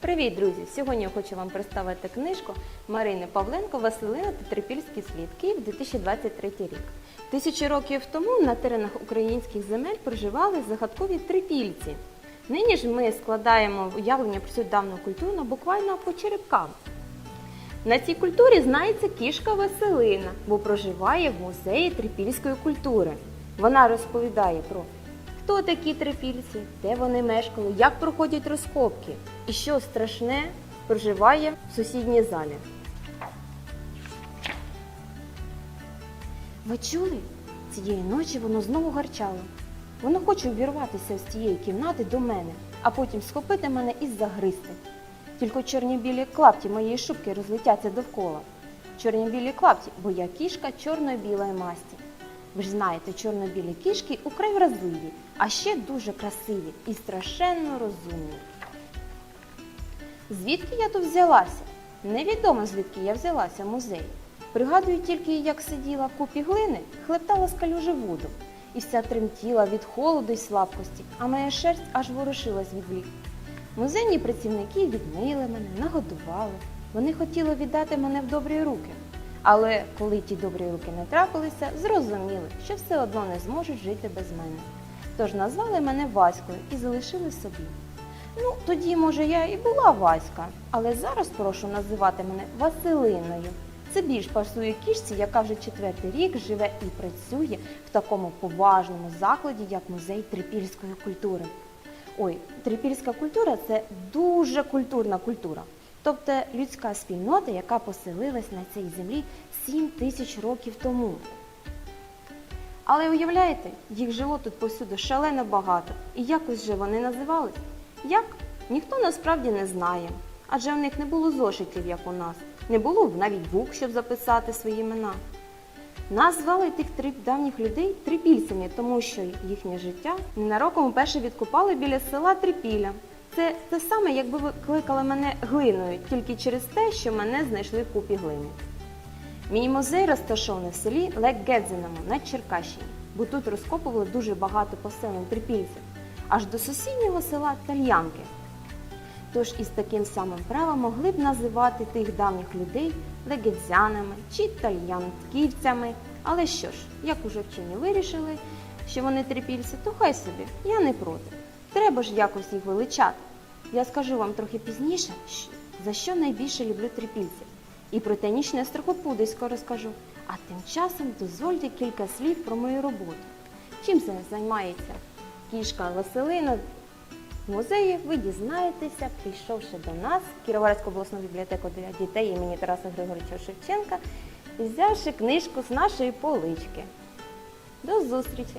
Привіт, друзі! Сьогодні я хочу вам представити книжку Марини Павленко Василина та Трипільський слід Київ 2023 рік. Тисячі років тому на теренах українських земель проживали загадкові трипільці. Нині ж ми складаємо уявлення про цю давню культуру буквально по черепкам. На цій культурі знається кішка Василина, бо проживає в музеї трипільської культури. Вона розповідає про хто такі трипільці, де вони мешкали, як проходять розкопки і що страшне проживає в сусідній залі. Ви чули? Цієї ночі воно знову гарчало. Воно хоче увірватися з цієї кімнати до мене, а потім схопити мене і загризти. Тільки чорні-білі клапті моєї шубки розлетяться довкола. Чорні-білі клапті, бо я кішка чорно-білої масті. Ви ж знаєте, чорно-білі кішки украй вразливі, а ще дуже красиві і страшенно розумні. Звідки я тут взялася? Невідомо, звідки я взялася в музеї. Пригадую тільки, як сиділа в купі глини, хлептала з калюжи воду, і вся тремтіла від холоду й слабкості, а моя шерсть аж ворушилась від влік. Музейні працівники відмили мене, нагодували. Вони хотіли віддати мене в добрі руки. Але коли ті добрі руки не трапилися, зрозуміли, що все одно не зможуть жити без мене. Тож назвали мене Ваською і залишили собі. Ну, тоді, може, я і була Васька, але зараз прошу називати мене Василиною. Це більш пасує кішці, яка вже четвертий рік живе і працює в такому поважному закладі, як музей трипільської культури. Ой, трипільська культура це дуже культурна культура. Тобто людська спільнота, яка поселилась на цій землі 7 тисяч років тому. Але уявляєте, їх жило тут повсюди шалено багато, і якось же вони називались. Як? Ніхто насправді не знає. Адже в них не було зошитів, як у нас, не було навіть бук, щоб записати свої імена. Нас звали тих три давніх людей трипільцями, тому що їхнє життя ненароком вперше відкопали біля села Трипіля. Це те саме, якби ви кликали мене глиною, тільки через те, що мене знайшли в купі глини. Міні-музей розташований в селі Лек-Гедзиному на Черкащині, бо тут розкопували дуже багато поселень трипільців, аж до сусіднього села Тальянки. Тож із таким самим правом могли б називати тих давніх людей легедзянами чи тальянківцями. Але що ж, як уже вчені вирішили, що вони трипільці, то хай собі, я не проти. Треба ж якось їх величати. Я скажу вам трохи пізніше, за що найбільше люблю трипільців. І про танічне страхопудисько розкажу. А тим часом дозвольте кілька слів про мою роботу. Чим зараз займається кішка Василина в музеї ви дізнаєтеся, прийшовши до нас в Кіровоградську обласну бібліотеку для дітей імені Тараса Григоровича Шевченка і взявши книжку з нашої полички. До зустрічі!